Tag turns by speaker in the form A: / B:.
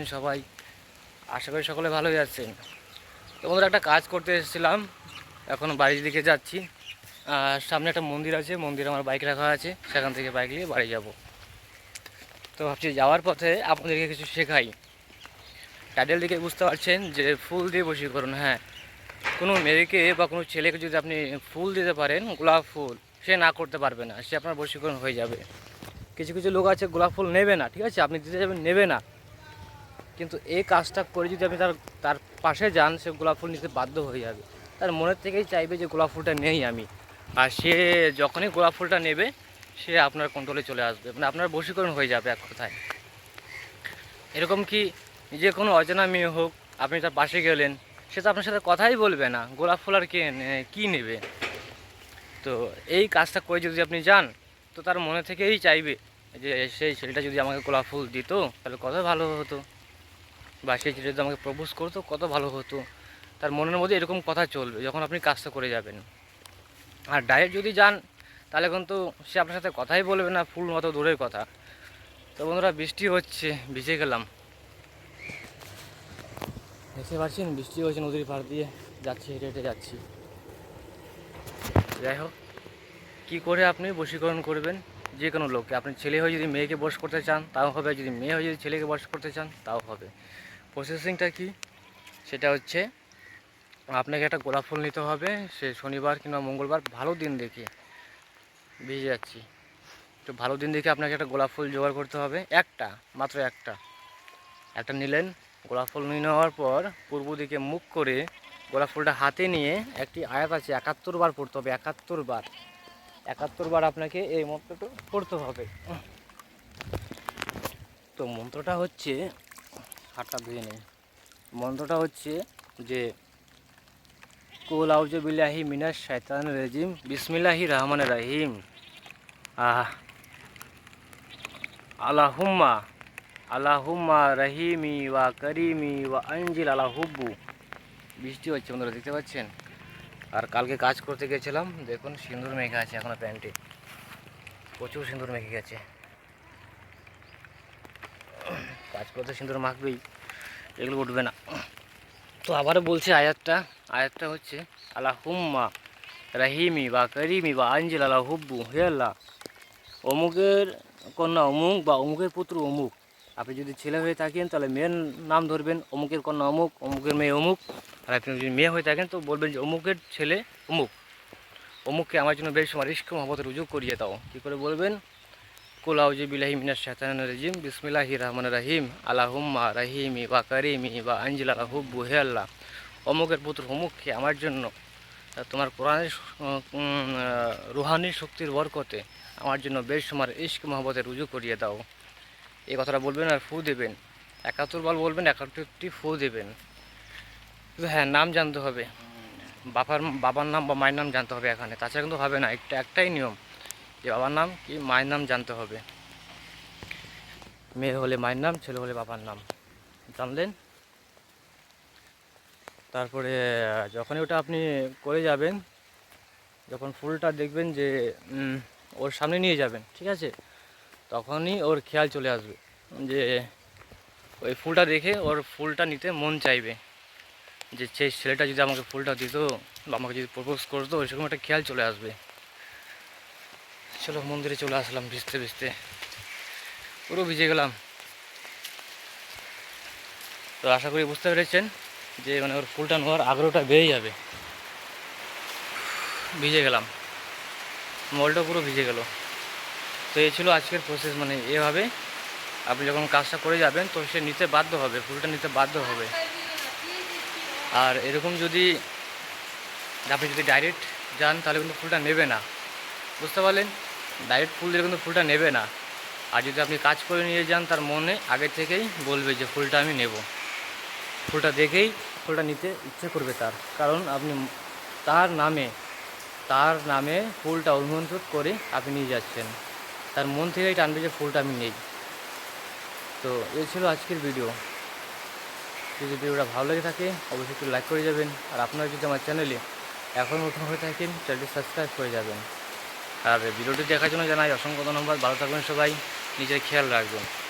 A: সবাই। আশা করি সকলে ভালোই আছেন। তো বন্ধুরা, একটা কাজ করতে এসেছিলাম। এখন বাড়ির দিকে যাচ্ছি। আর সামনে একটা মন্দির আছে। মন্দিরে আমার বাইক রাখা আছে। সেখান থেকে বাইক নিয়ে বাড়ি যাব। তো ভাবছি যাওয়ার পথে আপনাদেরকে কিছু শেখাই। টাইটেল দিকে বুঝতে পারছেন যে ফুল দিয়ে বশীকরণ হ্যাঁ। কোনো মেয়েকে বা কোনো ছেলেকে যদি আপনি ফুল দিতে পারেন, গোলাপ ফুল, সে না করতে পারবে না। সে আপনার বশীকরণ হয়ে যাবে। কিছু কিছু লোক আছে, গোলাপ ফুল নেবে না, ঠিক আছে? আপনি দিতে যাবেন, নেবে না। কিন্তু এই কাজটা করে যদি আপনি তার তার পাশে যান, সে গোলাপ ফুল নিতে বাধ্য হয়ে যাবে। তার মনের থেকেই চাইবে যে গোলাপ ফুলটা নেই আমি। আর সে যখনই গোলাপ ফুলটা নেবে, সে আপনার কন্ট্রোলে চলে আসবে। মানে আপনার বশীকরণ হয়ে যাবে এক কথায়। এরকম কি যে কোনো অজানা মেয়ে হোক, আপনি তার পাশে গেলেন, সে তো আপনার সাথে কথাই বলবে না। গোলাপ ফুল আর কে কী নেবে? তো এই কাজটা করে যদি আপনি যান, তো তার মনে থেকেই চাইবে যে, সেই ছেলেটা যদি আমাকে গোলাপ ফুল দিত, তাহলে কত ভালো হতো। বা ছেলে যদি আমাকে প্রপোজ করতো, কত ভালো হতো। তার মনের মধ্যে এরকম কথা চলবে, যখন আপনি কাজটা করে যাবেন। আর ডাইরেক্ট যদি যান, তাহলে কিন্তু সে আপনার সাথে কথাই বলবে না, ফুল মতো দূরের কথা। তো বন্ধুরা, বৃষ্টি হচ্ছে, ভিজে গেলাম। দেখতে পাচ্ছেন, বৃষ্টি হচ্ছে নদীর পাড় দিয়ে। যাচ্ছি, হেঁটে হেঁটে যাচ্ছি। যাই হোক, কী করে আপনি বশীকরণ করবেন? যে কোনো লোককে। আপনি ছেলে হয়ে যদি মেয়েকে বস করতে চান, তাও হবে। যদি মেয়ে হয়ে যদি ছেলেকে বস করতে চান, তাও হবে। প্রসেসিংটা কি? সেটা হচ্ছে আপনাকে একটা গোলাপ ফুল নিতে হবে, সে শনিবার কিংবা মঙ্গলবার ভালো দিন দেখে ভিজে যাচ্ছি। তো ভালো দিন দেখে আপনাকে একটা গোলাপ ফুল জোগাড় করতে হবে, একটা, মাত্র একটা। একটা নিলেন, গোলাপ ফুল নিয়ে নেওয়ার পর পূর্ব দিকে মুখ করে গোলাপ ফুলটা হাতে নিয়ে একটি আয়াত আছে, একাত্তর বার পড়তে হবে, একাত্তর বার। একাত্তর বার আপনাকে এই মন্ত্রটা পড়তে হবে। তো মন্ত্রটা হচ্ছে হাতটা ধুয়ে নেই মন্ত্রটা হচ্ছে যে, কুল আউজু বিল্লাহি মিনাশ শাইতান রাজিম, বিসমিল্লাহি রহমান রাহিম। আহ আলাহুম্মা আলাহুম্মা রহিমি ওয়া করিমি ওয়া আঞ্জিল আলা হুব্বু। বৃষ্টি হচ্ছে বন্ধুরা, দেখতে পাচ্ছেন? আর কালকে কাজ করতে গেছিলাম, দেখুন সিঁদুর মেঘে আছে এখনও প্যান্টে। প্রচুর সিঁদুর মেঘে গেছে। কাজ করতে সিঁদুর মাখবেই। এগুলো উঠবে না। তো আবারও বলছি আয়াতটা। আয়াতটা হচ্ছে আল্লাহ হুম্মা রাহিমি বা করিমি বা আঞ্জিল আল্লাহ হুব্বু, হে আল্লাহ। অমুকের কন্যা অমুক বা অমুকের পুত্র অমুক। আপনি যদি ছেলে হয়ে থাকেন, তাহলে মেয়ের নাম ধরবেন, অমুকের কন্যা অমুক, অমুকের মেয়ে অমুক। আর আপনি যদি মেয়ে হয়ে থাকেন, তো বলবেন যে অমুকের ছেলে অমুক। অমুককে আমার জন্য বেশ সময় রিস্ক মহব্বত রুজু করিয়ে দাও। কী করে বলবেন? কুলাউজি বিলাহি মিনাশ শাইতানির রাজিম বিসমিল্লাহি রহমান রাহিম আলাহুম্মা রাহিমি বা কারিমি বা আঞ্জিল হুব্বু হে আল্লাহ অমুকের পুত্র অমুককে আমার জন্য তোমার কোরআনের রুহানি শক্তির বরকতে আমার জন্য বেশ সময় ইস্ক মহব্বতে রুজু করিয়ে দাও। এই কথাটা বলবেন আর ফু দেবেন। একাত্তর বল বলবেন, একাত্তরটি ফু দেবেন। কিন্তু হ্যাঁ নাম জানতে হবে। বাবার বাবার নাম বা মায়ের নাম জানতে হবে এখানে। তাছাড়া কিন্তু হবে না। একটা একটাই নিয়ম। যে বাবার নাম কি? মায়ের নাম জানতে হবে। মেয়ে হলে মায়ের নাম, ছেলে হলে বাবার নাম। জানলেন? তারপরে, যখনই ওটা আপনি করে যাবেন, যখন ফুলটা দেখবেন যে ওর সামনে নিয়ে যাবেন, ঠিক আছে? তখনই ওর খেয়াল চলে আসবে যে, ওই ফুলটা দেখে ওর ফুলটা নিতে মন চাইবে। যে, সেই ছেলেটা যদি আমাকে ফুলটা দিত বা আমাকে যদি প্রপোজ করতো সেরকম একটা খেয়াল চলে আসবে। চলো মন্দিরে চলে আসলাম, ভিজতে ভিজতে। পুরো ভিজে গেলাম। তো আশা করি বুঝতে পেরেছেন যে মানে ওর ফুলটা নেওয়ার আগ্রহটা বেড়ে যাবে। ভিজে গেলাম। মলটা পুরো ভিজে গেল। তো এই ছিল আজকের প্রসেস মানে এভাবে। আপনি যখন কাজটা করে যাবেন, তো সে নিতে বাধ্য হবে, ফুলটা নিতে বাধ্য হবে। আর এরকম যদি আপনি যদি ডাইরেক্ট যান, তাহলে কিন্তু ফুলটা নেবে না। বুঝতে পারলেন? ডাইরেক্ট ফুল দিলে কিন্তু ফুলটা নেবে না। আর যদি আপনি কাজ করে নিয়ে যান, তার মনে আগে থেকেই বলবে যে ফুলটা আমি নেব। ফুলটা দেখেই ফুলটা নিতে ইচ্ছে করবে তার। কারণ আপনি তার নামে তার নামে ফুলটা অনুমোদন করে আপনি নিয়ে যাচ্ছেন। তার মন থেকেই টানবে যে ফুলটা আমি নেই। তো এই ছিল আজকের ভিডিও। যদি ভিডিওটা ভালো লেগে থাকে, অবশ্যই একটু লাইক করে যাবেন। আর আপনারা যদি আমার চ্যানেলে এখন নতুন হয়ে থাকেন, চ্যানেলটি সাবস্ক্রাইব করে যাবেন। আর ভিডিওটি দেখার জন্য জানাই অসংখ্য ধন্যবাদ। ভালো থাকবেন সবাই। নিজের খেয়াল রাখবেন।